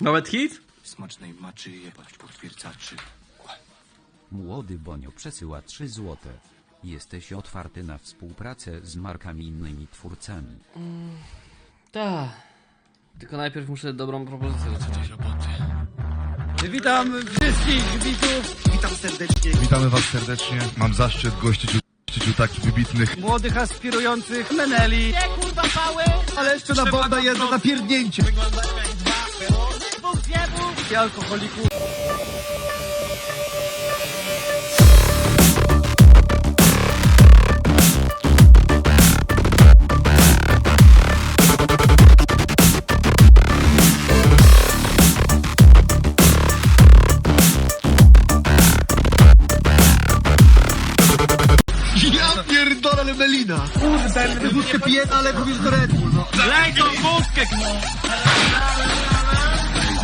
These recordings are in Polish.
Nawet hit? Smacznej maczy jebać potwierdzaczy. Młody Bonio przesyła 3 złote. Jesteś otwarty na współpracę z markami innymi twórcami. Tak. Tylko najpierw muszę dobrą propozycję dostać. Witam wszystkich widzów, Witamy Was serdecznie. Mam zaszczyt gościć u, gościć u takich wybitnych. młodych aspirujących meneli. Nie kurwa pały! Ale jeszcze na woda jedno napierdnięcie. I alkoholików. Ja pierdolę, ale melina. Kurde, wódkę piję, ale mówisz do Red Bull. No.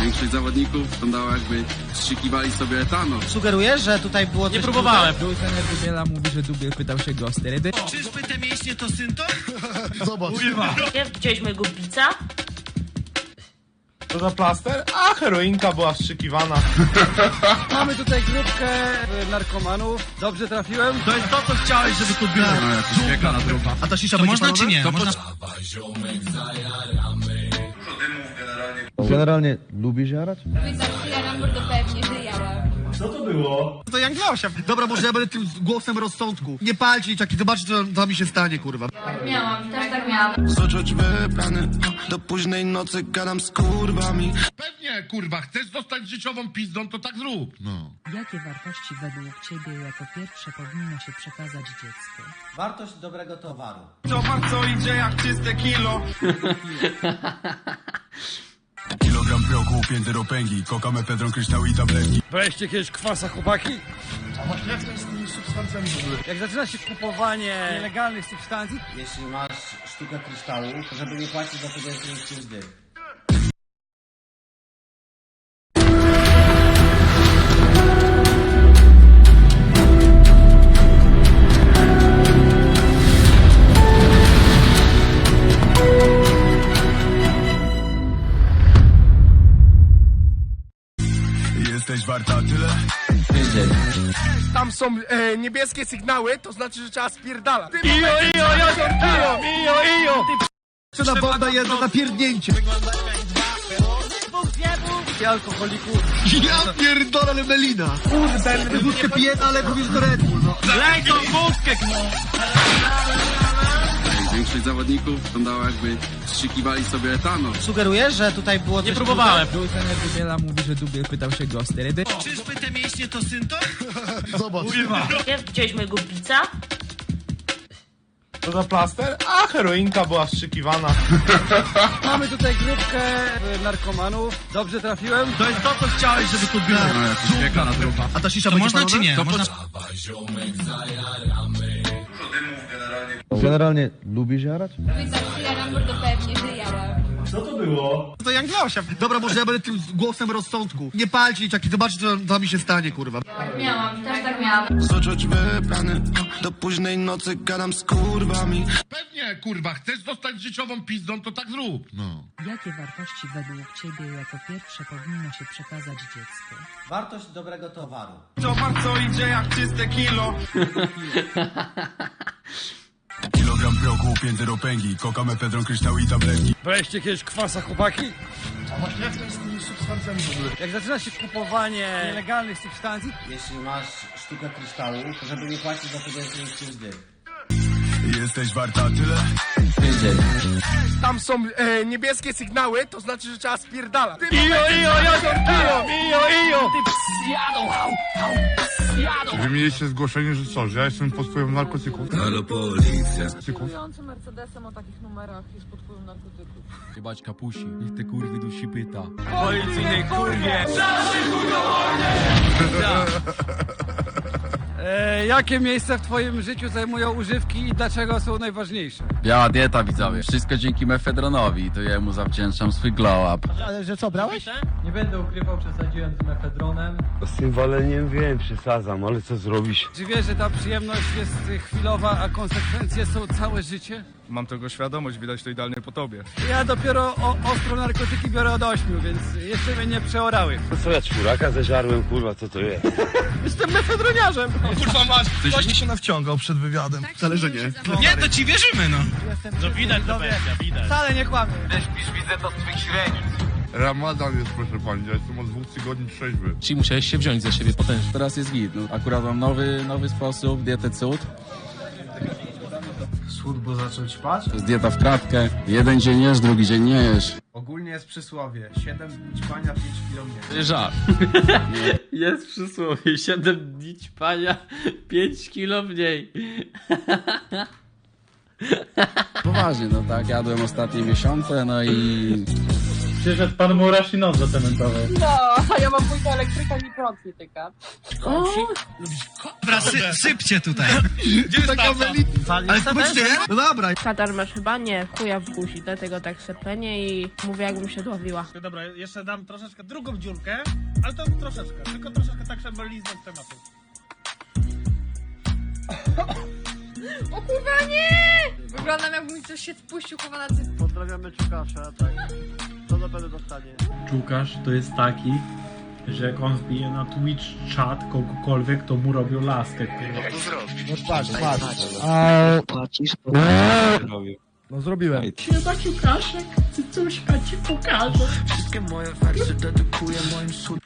Większość zawodników wyglądało jakby strzykiwali sobie etanol. Sugerujesz, że tutaj było coś Nie próbowałem. Był trener Dubiela, mówi, że Dubiel pytał się go o sterydy. Zobacz. Widziałeś mojego pizza? To za plaster? A, heroinka była wstrzykiwana. Mamy tutaj grupkę e, narkomanów. Dobrze trafiłem? To jest to, co chciałeś, żeby tu było. No, wieka na druga. A ta sisza To będzie można czy nie? Można... Generalnie lubisz jarać? Jaram, to pewnie, że jaram. To Jan Klausia. Dobra, może ja będę tym głosem rozsądku. Nie palcie dzieciaki, zobaczcie, co co mi się stanie, kurwa. Miałam, też tak miałam. Zoczuć wybrany, do późnej nocy gadam z kurwami. Pewnie, kurwa, chcesz dostać życiową pizdą, to tak zrób. No. Jakie wartości według Ciebie jako pierwsze powinno się przekazać dziecku? Wartość dobrego towaru. Zobacz co idzie jak czyste kilo. Kilogram prochu, 5 ropęgi, koka mefedron, kryształ i tabletki. Weźcie jakiegoś kwasa, chłopaki. Jak zaczyna się kupowanie nielegalnych substancji, Jeśli masz sztukę kryształu, to żeby nie płacić za to więcej niż 5 dych. Jesteś warta tyle? Tam są e, niebieskie sygnały, to znaczy, że trzeba spierdalać. Ijo, ijo, ijo, ijo, ijo. Jeszcze na woda jedno napierdnięcie. i alkoholików. Ja pierdolę, ale melina. Kurde, wódkę piję, ale mówisz do Red Bull. No. Większość zawodników wyglądało jakby strzykiwali sobie etanol. Sugerujesz, że tutaj było coś Nie próbowałem. Był trener Dubiela, mówi, że Dubiel pytał się go o sterydy. Zobacz. Widziałeś mojego pizza? To za plaster? A, heroinka była wstrzykiwana. Mamy tutaj grupkę e, narkomanów. Dobrze trafiłem? To jest to, co chciałeś, żeby tu było. No, na druga. A ta sisza To można czy nie? Można... Generalnie lubisz jarać? Jaram, bo to pewnie, że jaram. To Jan Klausia. Dobra, może ja będę tym głosem rozsądku. Nie palcie dzieciaki, zobaczcie, co co mi się stanie, kurwa. Miałam, też tak miałam. Zoczuć wybrany, do późnej nocy gadam z kurwami. Pewnie, kurwa, chcesz dostać życiową pizdą, to tak zrób. No. Jakie wartości według Ciebie jako pierwsze powinno się przekazać dziecku? Wartość dobrego towaru. Zobacz co idzie jak czyste kilo. Kilogram prochu, 5 ropęgi, koka mefedron, kryształ i tabletki. Weźcie jakiegoś kwasa, chłopaki. Jak zaczyna się kupowanie nielegalnych substancji, Jeśli masz sztukę kryształu, to żeby nie płacić za to więcej niż 5 dych. Jesteś warta tyle? Tam są e, niebieskie sygnały, to znaczy, że trzeba spierdalać. Ijo, ijo, ijo, ijo, ijo, ijo. Wy mieliście zgłoszenie, że co, że ja jestem pod wpływem narkotyków. Halo policja. Narkotyków. Mercedesem o takich numerach jest pod wpływem narkotyków. Jebać kapusi, niech te kurwy dusi pyta. Policyjnej kurwie. e, jakie miejsce w Twoim życiu zajmują używki i dlaczego są najważniejsze? Biała dieta, widzowie. Wszystko dzięki mefedronowi, to ja mu zawdzięczam swój glow up. Ale że co, brałeś? Nie będę ukrywał, przesadziłem z mefedronem. Z tym waleniem wiem, przesadzam, ale co zrobisz? Czy wiesz, że ta przyjemność jest chwilowa, a konsekwencje są całe życie? Mam tego świadomość, widać to idealnie po tobie. Ja dopiero o, ostro narkotyki biorę od ośmiu, więc jeszcze mnie nie przeorały. Co ja czwóraka zeżarłem, kurwa, co to jest? Jestem mefedroniarzem! Kurwa masz. Ktoś mi się nawciągał przed wywiadem. Wcale, że nie. Nie, to ci wierzymy, no. To widać, to widać. Wcale nie kłamię. Ramadan jest, proszę pani, ja jestem od dwóch tygodni trzeźwy. Czyli musiałeś się wziąć za siebie potężnie. Teraz jest git. No, akurat mam nowy, nowy sposób, dietę cud. Schód, bo zaczął ćpać? To jest dieta w kratkę. Jeden dzień jesz, drugi dzień nie jesz. Ogólnie jest przysłowie. 7 dni ćpania, 5 kilo mniej. Żart. Jest przysłowie 7 dni ćpania, 5 kilo mniej. Poważnie, no tak, jadłem ostatnie miesiące, no i... Przyszedł pan Murasz i nos zacementował. No, a ja mam pójdę elektryka i prąd nie tyka. Dobra, sy sypcie tutaj. Gdzie jest taka Ale spójrzcie, no dobra. Katar masz chyba? Nie, chuja w buzi, dlatego tak sepenie i mówię jakbym się dławiła. Dobra, jeszcze dam troszeczkę drugą dziurkę, ale to troszeczkę, tylko troszeczkę tak, żeby liznąć tematu. O kurwa nie! Wyglądam jakby mi coś się spuścił chyba na tym. Pozdrawiamy Czukasza, tak. Co za będę dostanie? Czukasz to jest taki, że jak on wbije na Twitch chat kogokolwiek, to mu robią laskę. No zrobiłem. Chyba Czukaszek, cycuszka ci pokażę. Wszystkie moje wersy dedykuję moim sud.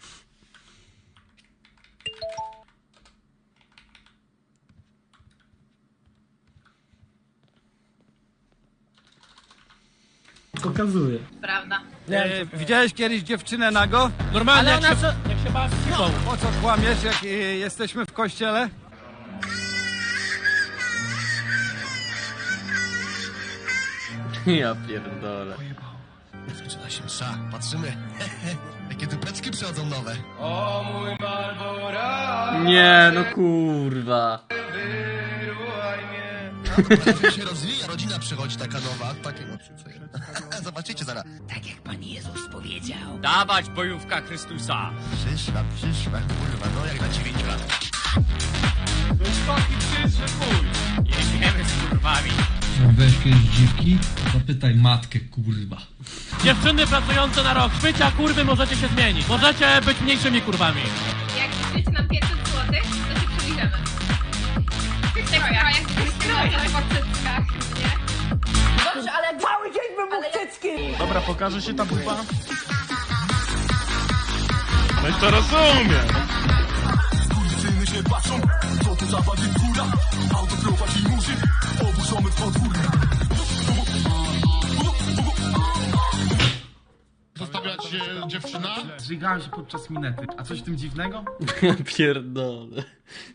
Pokazuję. Prawda. E, widziałeś kiedyś dziewczynę nago? Normalnie, jak, się, jak się bawi z No, po co kłamiesz, jak e, jesteśmy w kościele? Ja pierdolę. Zaczyna się msza, patrzymy. Jakie dupeczki przychodzą nowe. Nie, no kurwa. Prawie się rozwija, rodzina przychodzi taka nowa, takie no Zobaczycie zaraz. Dawać bojówka Chrystusa. Przyszła, przyszła, kurwa, no jak na 9 lat. Weź kiedyś dziwki, zapytaj matkę, kurwa. Dziewczyny pracujące na rok, szpycia kurwy możecie się zmienić. Możecie być mniejszymi kurwami. Jak życie nam 500 zł, to się przeliczymy. Czekaj, jak cyckach, nie? Dobrze, ale... Cały dzień bym cycki! Dobra, pokaże się ta buba? No to rozumiem. Skurwysyny się patrzą, co tu za góra. Auto prowadzi muzyk, oburzony w. Dziewczyna? Zżygałem się podczas minety. A coś w tym dziwnego? Ja pierdolę.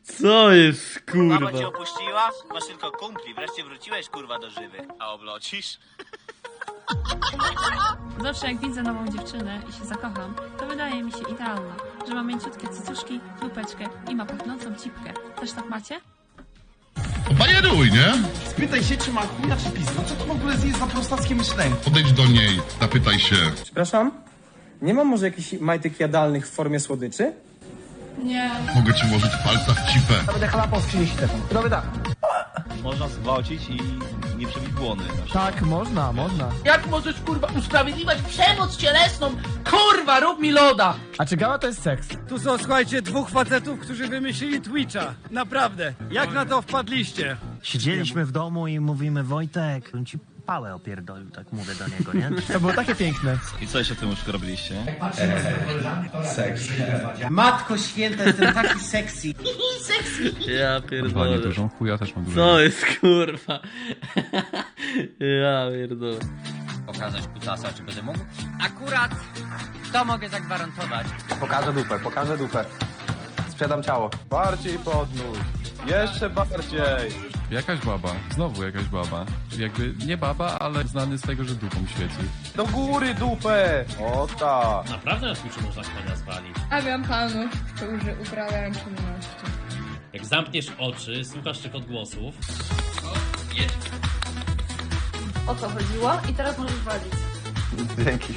Co jest kurwa? opuściła? Masz tylko kumpli, wreszcie wróciłeś kurwa do żywych. A oblocisz? Zawsze jak widzę nową dziewczynę i się zakocham, to wydaje mi się idealna, że ma mięciutkie cycuszki, dupeczkę i ma pachnącą cipkę. Też tak macie? Bajeruj, nie? Spytaj się, czy ma chuja czy pizda. Co to w ogóle jest za prostackie myślenie? Podejdź do niej, zapytaj się. Przepraszam? Nie ma może jakichś majtek jadalnych w formie słodyczy? Nie. Mogę ci włożyć palca w cipę. Będę chlapał z 30 sekund. Robię tak. Można zgwałcić i nie przebić błony. Tak, można, można. Jak możesz kurwa usprawiedliwiać przemoc cielesną? Kurwa, rób mi loda! A czy gała to jest seks? Tu są, słuchajcie, dwóch facetów, którzy wymyślili Twitcha. Naprawdę. Jak na to wpadliście? Siedzieliśmy w domu i mówimy Wojtek, on ci pałę opierdolił, tak mówię do niego, nie? To było takie piękne. I co jeszcze tym już robiliście? Matko święta, jestem taki sexy. Ja pierdolę. dużą chuja też mam Co jest kurwa? Ja pierdolę. Pokazać kutasa, czy będę mógł? Akurat to mogę zagwarantować. Pokażę dupę, pokażę dupę. Sprzedam ciało. Bardziej podnóż. Jeszcze bardziej. Jakaś baba, znowu jakaś baba. Jakby nie baba, ale znany z tego, że dupą świeci. Do góry dupę! O tak. Naprawdę na Twitchu można konia zwalić. A wiem panów, którzy uprawiają czynności. Jak zamkniesz oczy, słuchasz tych odgłosów. O co chodziło? I teraz możesz walić. Dzięki.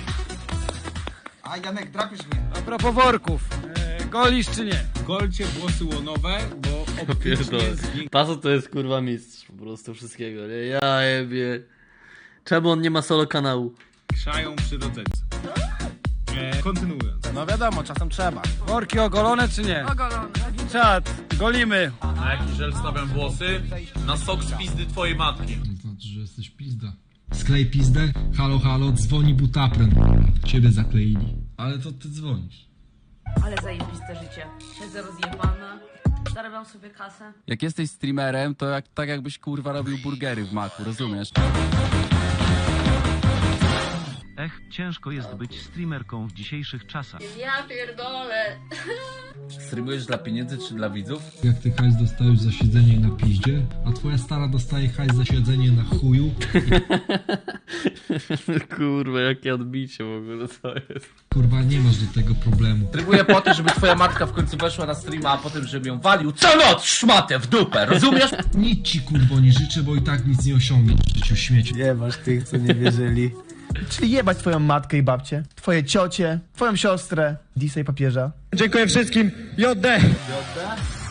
A Janek, drapisz mnie. A propos worków. E, golisz czy nie? Golcie włosy łonowe, bo pierdolę. Paso to jest kurwa mistrz po prostu wszystkiego, nie? Ja jebie. Czemu on nie ma solo kanału? Krzają przy rodzeńcu. E, kontynuując. No wiadomo, czasem trzeba. Worki ogolone czy nie? Ogolony. Czad, golimy. Na jaki żel stawiam włosy? Na sok z pizdy twojej matki. To znaczy, że jesteś pizda. Sklej pizdę, halo halo, dzwoni butapren. Ciebie zakleili. Ale to ty dzwonisz. Ale zajebiste życie. Siedzę rozjebana, zarabiam sobie kasę. Jak jesteś streamerem, to jak, tak jakbyś kurwa robił burgery w maku, rozumiesz? Ech, ciężko jest być streamerką w dzisiejszych czasach. Ja pierdolę. Streamujesz dla pieniędzy czy dla widzów? Jak ty hajs dostajesz za siedzenie na piździe, a twoja stara dostaje hajs za siedzenie na chuju, Kurwa, jakie odbicie w ogóle to jest. kurwa nie masz do tego problemu. Trybuję po to, żeby twoja matka w końcu weszła na streama, a potem żeby ją walił co noc szmatę w dupę, rozumiesz? Nic ci kurwo nie życzę, bo i tak nic nie osiągniesz w życiu śmieci. Nie masz tych, co nie wierzyli. Czyli jebać twoją matkę i babcię, twoje ciocie, twoją siostrę, Disa i papieża. Dziękuję wszystkim. JD!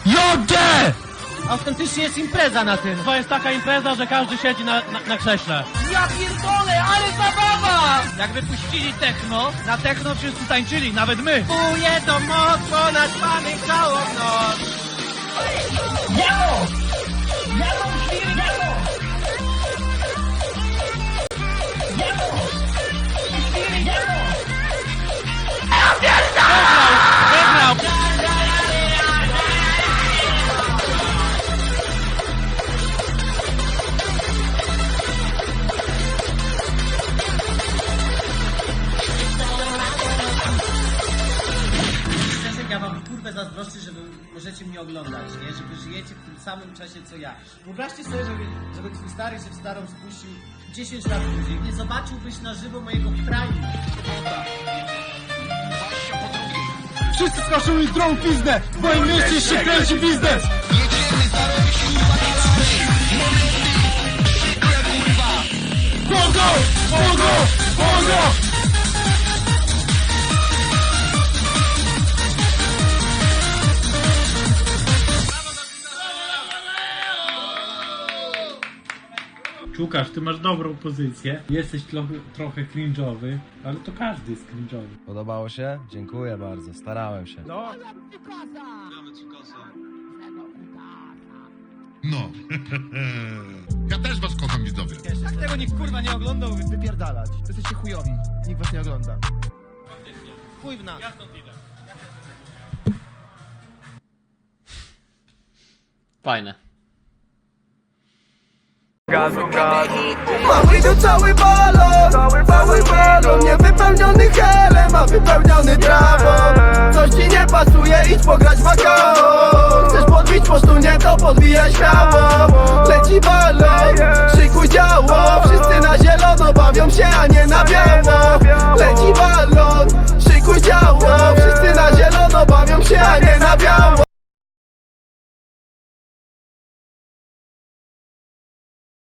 JD! Autentycznie jest impreza na tym. To jest taka impreza, że każdy siedzi na, na, na krześle. Ja pierdolę, ale zabawa! Jakby puścili techno, na techno wszyscy tańczyli, nawet my. Czuję to moc ponad pany całą noc. Zazdroszczę, że wy możecie mnie oglądać, nie? Że wy żyjecie w tym samym czasie co ja. Wyobraźcie sobie, żeby, żeby twój stary się w starą spuścił 10 lat później. Nie zobaczyłbyś na żywo mojego prime. Wszyscy skaszuli drą pizdę! W moim mieście się kręci biznes! Pogo! Pogo! Pogo! Łukasz, ty masz dobrą pozycję. Jesteś trochę, trochę cringe'owy, ale to każdy jest cringe'owy. Podobało się? Dziękuję bardzo, starałem się. No. No. ja też was kocham, widzowie. Jak tego nikt kurwa nie oglądał, Wypierdalać. Jesteście chujowi. Nikt was nie ogląda. chuj w nas. Fajne. Mamy tu cały balon, cały balon. Niewypełniony helem, a wypełniony trawą. Coś ci nie pasuje, idź pograć w akaon Chcesz podbić mostu, nie to podbijaj śmiało. Leci balon, szykuj działo. Wszyscy na zielono bawią się, a nie na biało. Leci balon, szykuj działo. Wszyscy na zielono bawią się, a nie na biało